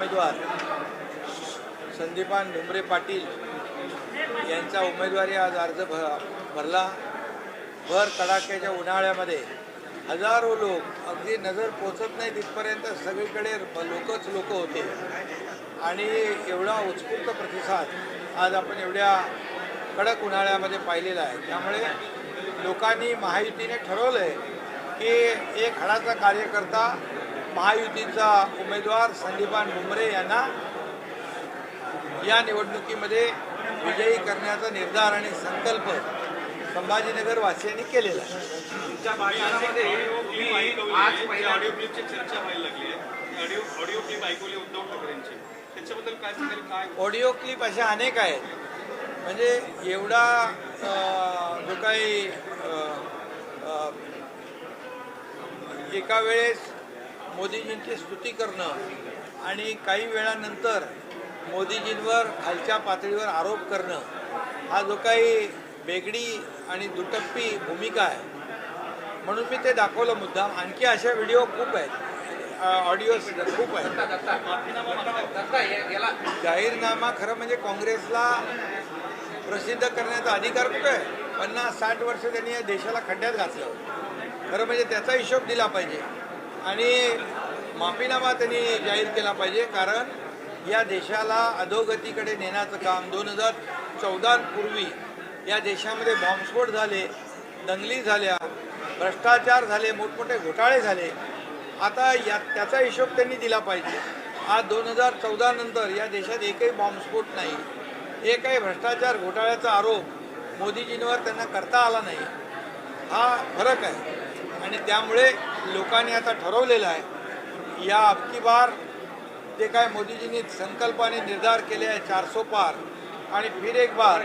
उमेदवार संदीपान डुमरे पाटील यांचा उमेदवारी आज अर्ज भ भरला. भर कडाक्याच्या उन्हाळ्यामध्ये हजारो लोक अगदी नजर पोचत नाही तिथपर्यंत सगळीकडे लोकच लोक होते. आणि एवढा उत्स्फूर्त प्रतिसाद आज आपण एवढ्या कडक उन्हाळ्यामध्ये पाहिलेला आहे. त्यामुळे लोकांनी महायुतीने ठरवलं आहे की एक हडाचा कार्यकर्ता महायुतीचा उमेदवार संदीपान भुमरे यांना या निवडणुकीमध्ये विजयी करण्याचा निर्धार आणि संकल्प संभाजीनगर वासियांनी केलेला ऑडिओ क्लिपची चर्चा व्हायला लागली आहे. ऑडिओ ऑडिओ क्लिप ऐकवली उद्धव ठाकरेंची. त्याच्याबद्दल काय सांगाल काय? ऑडिओ क्लिप अशा अनेक आहेत. म्हणजे एवढा जो काही एका वेळेस मोदीजींची स्तुती करणं आणि काही वेळानंतर मोदीजींवर खालच्या पातळीवर आरोप करणं हा जो काही वेगळी आणि दुटप्पी भूमिका आहे. म्हणून मी ते दाखवलं मुद्दाम. आणखी अशा व्हिडिओ खूप आहेत. ऑडिओ खूप आहेत. जाहीरनामा खरं म्हणजे काँग्रेसला प्रसिद्ध करण्याचा अधिकार कुठे आहे? पन्नास साठ वर्ष त्यांनी या देशाला खड्ड्यात घातलं. खरं म्हणजे त्याचा हिशोब दिला पाहिजे. आणि माफीनामा त्यांनी जाहीर केला पाहिजे कारण या देशाला अधोगतीकडे नेण्याचं काम दोन हजार चौदापूर्वी या देशामध्ये बॉम्बस्फोट झाले दंगली झाल्या भ्रष्टाचार झाले मोठमोठे घोटाळे झाले. आता या त्याचा हिशोब त्यांनी दिला पाहिजे. आज दोन हजार चौदानंतर या देशात एकही बॉम्बस्फोट नाही. एकही भ्रष्टाचार घोटाळ्याचा आरोप मोदीजींवर त्यांना करता आला नाही. हा फरक आहे. आणि त्यामुळे लोकांनी आता ठरवलेलं आहे या अबकी बार जे काय मोदीजींनी संकल्पाने निर्धार केले आहे चारसो पार आणि फिर एक बार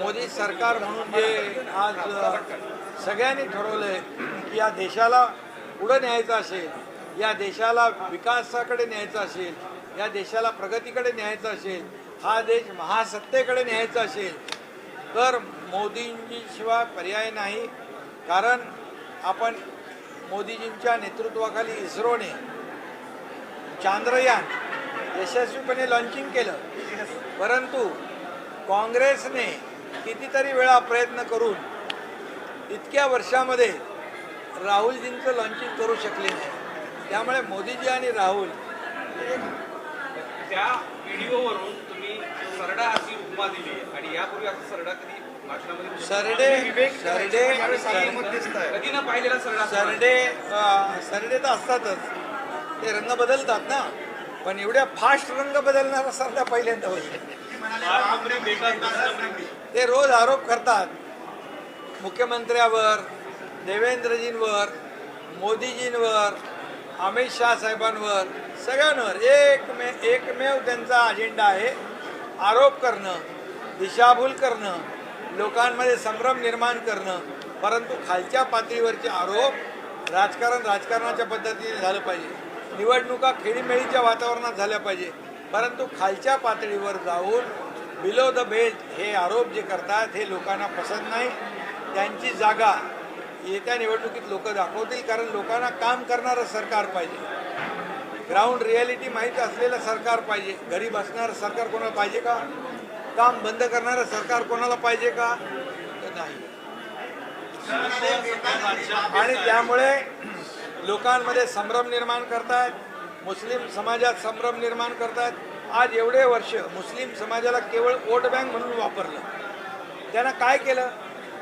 मोदी सरकार म्हणून जे आज सगळ्यांनी ठरवलं आहे की या देशाला पुढं न्यायचं असेल या देशाला विकासाकडे न्यायचं असेल या देशाला प्रगतीकडे न्यायचं असेल हा देश महासत्तेकडे न्यायचा असेल तर मोदींशिवाय पर्याय नाही. कारण आपण मोदीजींच्या नेतृत्वाखाली इस्रोने चांद्रयान यशस्वीपणे लॉन्चिंग केलं. परंतु काँग्रेसने कितीतरी वेळा प्रयत्न करून इतक्या वर्षामध्ये राहुलजींचं लॉन्चिंग करू शकले नाही. त्यामुळे मोदीजी आणि राहुल त्या व्हिडिओवरून तुम्ही सरडा अशी उपमा दिली आणि यापूर्वी असं सरडा कधी सरडे सरडे सरडा सरडे तर असतातच. ते रंग बदलतात ना. पण एवढ्या फास्ट रंग बदलणारा सरडा पहिल्यांदा दुसरा ते रोज आरोप करतात. मुख्यमंत्र्यावर देवेंद्रजींवर मोदीजींवर अमित शहा साहेबांवर सगळ्यांवर. एकमे एकमेव त्यांचा अजेंडा आहे आरोप करणं दिशाभूल करणं. लोकांमध्ये संभ्रम निर्माण करणं परंतु खालच्या पातळीवरचे आरोप राजकारण राजकारणाच्या पद्धतीने झालं पाहिजे. निवडणुका खेळीमेळीच्या वातावरणात झाल्या पाहिजे. परंतु खालच्या पातळीवर जाऊन बिलो द बेल्ट हे आरोप जे करतात हे लोकांना पसंत नाही. त्यांची जागा येत्या निवडणुकीत लोक दाखवतील कारण लोकांना काम करणारं सरकार पाहिजे. ग्राउंड रियालिटी माहीत असलेलं सरकार पाहिजे. घरी बसणारं सरकार कोणाला पाहिजे का? काम बंद करणारं सरकार कोणाला पाहिजे का? नाही आणि त्यामुळे लोकांमध्ये संभ्रम निर्माण करतायत मुस्लिम समाजात संभ्रम निर्माण करतायत. आज एवढे वर्ष मुस्लिम समाजाला केवळ वोट बँक म्हणून वापरलं. त्यांना काय केलं?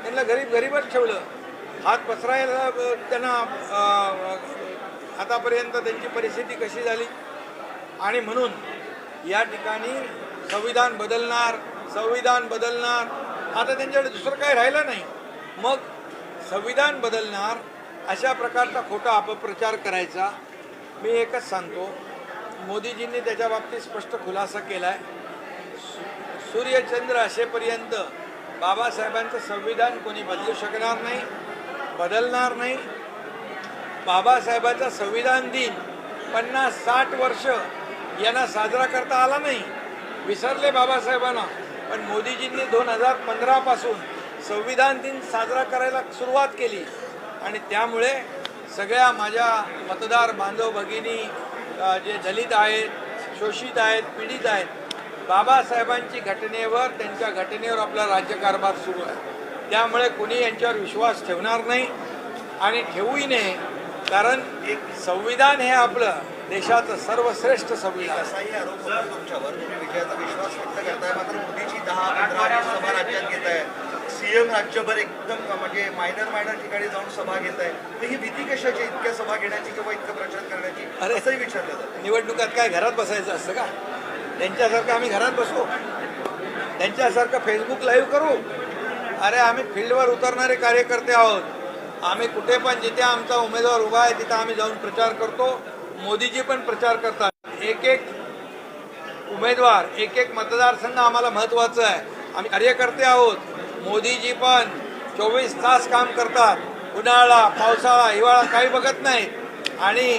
त्यांना गरीब गरीबच ठेवलं. हात पसरायला त्यांना आतापर्यंत त्यांची परिस्थिती कशी झाली? आणि म्हणून या ठिकाणी संविधान बदलणार संविधान बदलणार. आता त्यांच्याकडे दुसरं काही राहिलं नाही. मग संविधान बदलणार अशा प्रकारचा खोटा अपप्रचार करायचा. मी एकच सांगतो मोदीजींनी त्याच्या बाबतीत स्पष्ट खुलासा केला आहे सूर्यचंद्र असेपर्यंत बाबासाहेबांचं संविधान कोणी बदलू शकणार नाही बदलणार नाही. बाबासाहेबांचा संविधान दिन पन्नास साठ वर्ष यांना साजरा करता आला नाही. विसरले बाबासाहेबांना. पण मोदीजींनी दोन हजार पंधरापासून संविधान दिन साजरा करायला सुरुवात केली. आणि त्यामुळे सगळ्या माझ्या मतदार बांधव भगिनी जे दलित आहेत शोषित आहेत पीडित आहेत बाबासाहेबांची घटनेवर त्यांच्या घटनेवर आपला राज्यकारभार सुरू आहे. त्यामुळे कोणी यांच्यावर विश्वास ठेवणार नाही. आणि ठेवूही नये कारण एक संविधान हे आपलं देशाचं सर्वश्रेष्ठ संविधान. असाही आरोप तुमच्यावर. तुम्ही विजयाचा विश्वास व्यक्त करताय मात्र मोदीची दहा पंधरा सभा राज्यात घेत आहे सीएम राज्यभर एकदम म्हणजे मायनर मायनर ठिकाणी जाऊन सभा घेत आहे तर ही भीती कशाची इतक्या सभा घेण्याची किंवा इतकं प्रचार करण्याची? अरे. असंही विचारलं जातं. निवडणुकात काय घरात बसायचं असतं का? त्यांच्यासारखं आम्ही घरात बसू. त्यांच्यासारखं फेसबुक लाईव्ह करू. अरे आम्ही फील्डवर उतरणारे कार्यकर्ते आहोत. आम्ही कुठे पण जिथे आमचा उमेदवार उभा आहे तिथं आम्ही जाऊन प्रचार करतो. मोदीजी पण प्रचार करतात. एक एक उमेदवार एक एक मतदारसंघ आम्हाला महत्त्वाचं आहे. आम्ही कार्यकर्ते आहोत. मोदीजी पण चोवीस तास काम करतात. उन्हाळा पावसाळा हिवाळा काही बघत नाहीत. आणि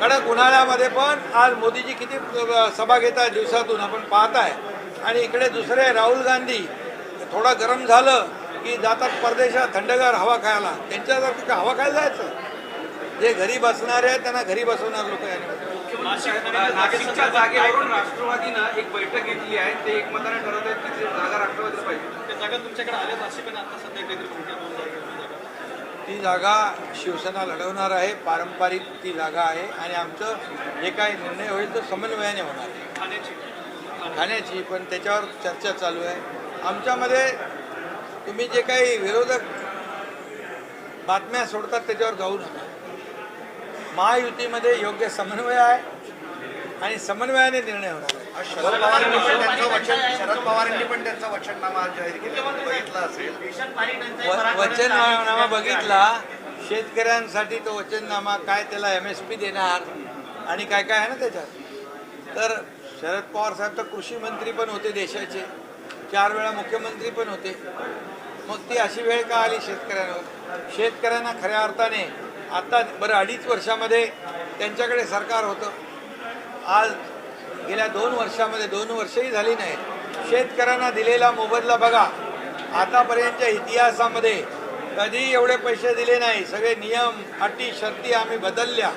कडक उन्हाळ्यामध्ये पण आज मोदीजी किती सभा घेत आहेत दिवसातून आपण पाहत आहे आणि इकडे दुसरे राहुल गांधी थोडं गरम झालं. की जातात परदेशात थंडगार हवा खायला. त्यांच्यासारखं का हवा खायला जायचं? जे घरी बसणारे आहेत त्यांना घरी बसवणार लोक नाशिकच्या जागेवरून राष्ट्रवादीनं एक बैठक घेतली आहे. ते एकमताने ठरवत आहेत की ती जागा राष्ट्रवादीला पाहिजे. त्या जागा तुमच्याकडे पण आता सध्या काहीतरी ती जागा शिवसेना लढवणार आहे. पारंपरिक ती जागा आहे. आणि आमचं जे काही निर्णय होईल तो समन्वयाने होणार आहे. ठाण्याची पण त्याच्यावर चर्चा चालू आहे. आमच्यामध्ये तुम्ही जे काही विरोधक बातम्या सोडतात त्याच्यावर जाऊ नका. महायुतीमध्ये योग्य समन्वय आहे आणि समन्वयाने निर्णय होणार आहे. शरद पवारांनी पण त्यांचं वचन शरद पवारांनी पण त्यांचा वचननामा जाहीर केला. बघितला असेल. व- वचननामा बघितला शेतकऱ्यांसाठी तो वचननामा काय त्याला एम एस पी देणार आणि काय काय आहे ना त्याच्यात? तर शरद पवार साहेब तर कृषी मंत्री पण होते देशाचे. चार वेळा मुख्यमंत्री पण होते. मग ती अशी वेळ का आली शेतकऱ्यांवर शेतकऱ्यांना खऱ्या अर्थाने आता बरं अडीच वर्षामध्ये त्यांच्याकडे सरकार होतं. आज गेल्या दोन वर्षामध्ये दोन वर्षही झाली नाही. शेतकऱ्यांना दिलेला मोबदला बघा. आतापर्यंतच्या इतिहासामध्ये कधी एवढे पैसे दिले नाही. सगळे नियम अटी शर्ती आम्ही बदलल्या.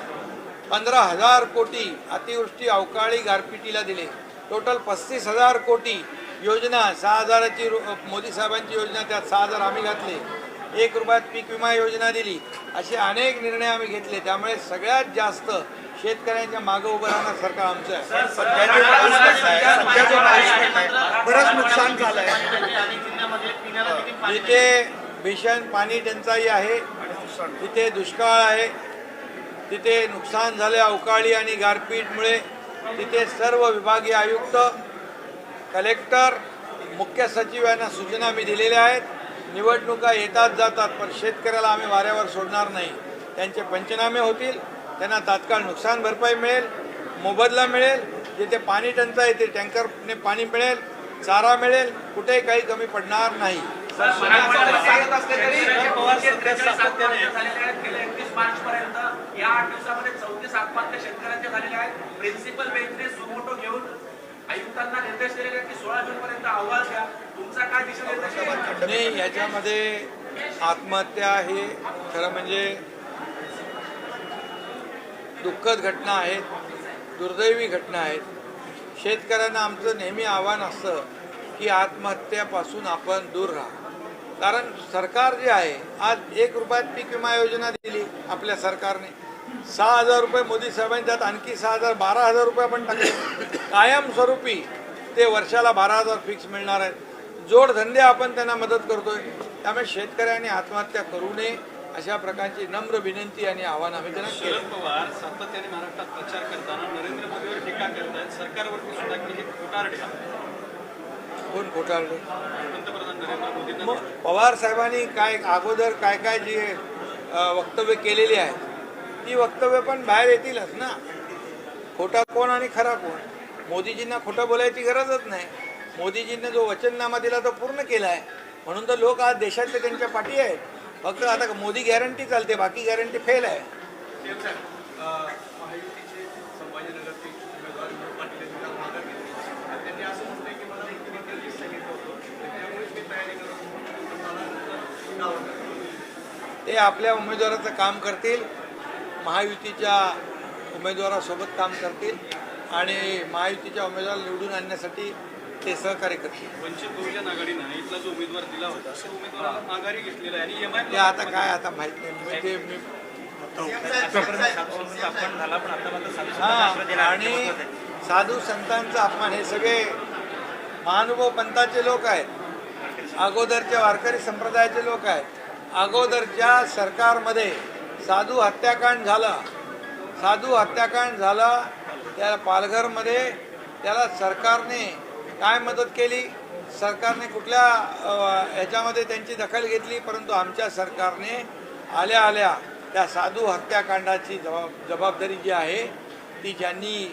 पंधरा हजार कोटी अतिवृष्टी अवकाळी गारपिटीला दिले. टोटल पस्तीस हजार कोटी योजना सहा हजाराची मोदी साहेबांची योजना त्यात सहा हजार आम्ही घातले. एक रुपयात पीक विमा योजना दिली. असे अनेक निर्णय आम्ही घेतले. त्यामुळे सगळ्यात जास्त शेतकऱ्यांच्या मागं उभं राहणार सरकार आमचं आहे. बरंच नुकसान झालंय. जिथे भीषण पाणी टंचाई आहे तिथे दुष्काळ आहे तिथे नुकसान झाले अवकाळी आणि गारपीटमुळे तिथे सर्व विभागीय आयुक्त कलेक्टर मुख्य सचिव यांना सूचना मी दिलेल्या आहेत. निवडणुका येतात जातात पण शेतकऱ्याला आम्ही वाऱ्यावर सोडणार नाही. त्यांचे पंचनामे होतील त्यांना तात्काळ नुकसान भरपाई मिळेल मोबदला मिळेल जिथे पाणी टंचाई ते टँकरने पाणी मिळेल चारा मिळेल कुठेही काही कमी पडणार नाही. या आठ दिवसामध्ये चौतीस आत्महत्या शेतकऱ्यांच्या झालेल्या आहेत. प्रिन्सिपल बेंचने सुमोटो घेऊन आयुक्तांना निर्देश दिलेले की सोळा जून पर्यंत अहवाल द्या? तुमचा काय दिशा नाही याच्यामध्ये आत्महत्या हे खरं म्हणजे दुःखद घटना आहेत दुर्दैवी घटना आहेत शेतकऱ्यांना आमचं नेहमी आव्हान असतं की आत्महत्यापासून आपण दूर राहा. कारण सरकार जे आहे आज एक रुपयात पीक विमा योजना दिली आपल्या सरकारने. सहा हजार रुपये मोदी साहेबांनी त्यात आणखी सहा हजार बारा हजार रुपये आपण टाकले. कायमस्वरूपी ते वर्षाला बारा हजार फिक्स मिळणार आहेत. जोडधंदे आपण त्यांना मदत करतोय. त्यामुळे शेतकऱ्यांनी आत्महत्या करू नये अशा प्रकारची नम्र विनंती आणि आव्हान आम्ही त्यांना शरद पवार सातत्याने महाराष्ट्रात प्रचार करताना नरेंद्र मोदीवर टीका करतायत. सरकारवरती सुद्धा की हे खोटारडे. कोण खोटारडे? पंतप्रधान नरेंद्र मग पवार साहेबांनी काय अगोदर काय काय जी वक्तव्य केलेली आहेत ती वक्तव्य पण बाहेर येतीलच ना. खोटा कोण आणि खरा कोण? मोदीजींना खोटं बोलायची गरजच नाही. मोदीजींनी जो वचननामा दिला तो पूर्ण केला आहे म्हणून तर लोक आज देशातले त्यांच्या पाठी आहेत. फक्त आता मोदी गॅरंटी चालते बाकी गॅरंटी फेल आहे. ते आपल्या उमेदवाराचं काम करतील. महायुतीच्या उमेदवारासोबत काम करतील आणि महायुतीच्या उमेदवार निवडून आणण्यासाठी ते सहकार्य करतील. वंचित बहुजन आघाडीनं इथला जो उमेदवार दिला होता माघारी घेतलेला आहे. आणि ते आता काय आता माहीत नाही. ते मी हा आणि साधू संतांचा अपमान हे सगळे महानुभव पंथाचे लोक आहेत. अगोदरच्या वारकरी संप्रदायाचे लोक आहेत. अगोदरच्या सरकारमध्ये साधू हत्याकांड झाला. साधू हत्याकांड झाला त्या पालघरमध्ये त्याला सरकारने काय मदत केली? सरकारने कुठल्या ह्याच्यामध्ये त्यांची दखल घेतली? परंतु आमच्या सरकारने आल्या आल्या त्या साधू हत्याकांडाची जबाब जबाबदारी जी आहे ती ज्यांनी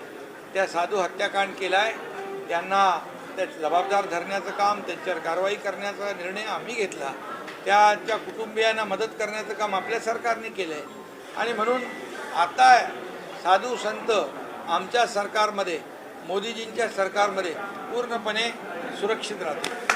त्या साधू हत्याकांड केला आहे त्यांना त्या जबाबदार धरण्याचं काम त्यांच्यावर कारवाई करण्याचा निर्णय आम्ही घेतला. त्याच्या कुटुंबियांना मदत करण्याचं काम आपल्या सरकारने केलं आहे आणि म्हणून आता साधू संत आमच्या सरकारमध्ये मोदीजींच्या सरकारमध्ये पूर्णपणे सुरक्षित राहतील